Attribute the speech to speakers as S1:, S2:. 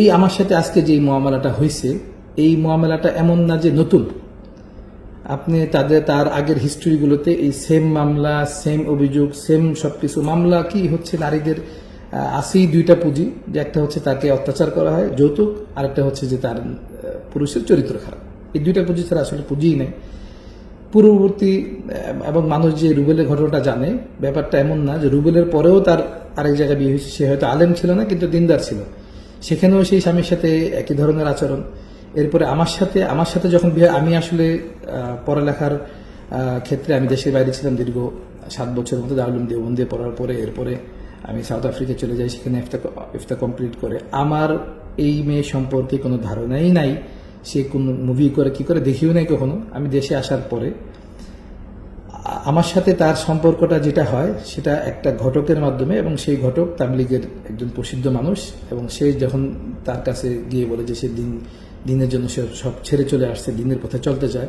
S1: এই আমার সাথে আজকে যে মামলাটা হয়েছে, এই মামলাটা এমন না যে নতুন। আপনি তাদের, তার আগের হিস্ট্রিগুলোতে এই সেম মামলা সেম অভিযোগ সেম সব কিছু মামলা কি হচ্ছে নারীদের আছেই দুইটা পুঁজি, যে একটা হচ্ছে তাকে অত্যাচার করা হয়, যৌতুক, আরেকটা হচ্ছে যে তার পুরুষের চরিত্র খারাপ। এই দুইটা পুঁজি ছাড়া আসলে পুঁজিই নেই। পূর্ববর্তী এবং মানুষ যে রুবেলের ঘটনাটা জানে, ব্যাপারটা এমন না যে রুবেলের পরেও তার আরেক জায়গায় বিয়ে হয়েছে, সে হয়তো আলেম ছিল না, কিন্তু দিনদার ছিল। সেখানেও সেই স্বামীর সাথে একই ধরনের আচরণ। এরপরে আমার সাথে আমার সাথে যখন বিয়ে, আমি আসলে পড়ালেখার ক্ষেত্রে আমি দেশের বাইরে ছিলাম দীর্ঘ সাত বছরের মতো দারুল দেওবন্দিয়ে পড়ার পরে, এরপরে আমি সাউথ আফ্রিকা চলে যাই, সেখানে ইফতা ইফতা কমপ্লিট করে। আমার এই মেয়ে সম্পর্কে কোনো ধারণাই নাই। সে কোন মুভি করে, কি করে, দেখিও নাই কখনো। আমি দেশে আসার পরে আমার সাথে তার সম্পর্কটা যেটা হয়, সেটা একটা ঘটকের মাধ্যমে এবং সেই ঘটক তাবলিগের একজন প্রসিদ্ধ মানুষ এবং সে যখন তার কাছে গিয়ে বলে যে সে দিন, দিনের জন্য সে সব ছেড়ে চলে আসছে, দিনের পথে চলতে চায়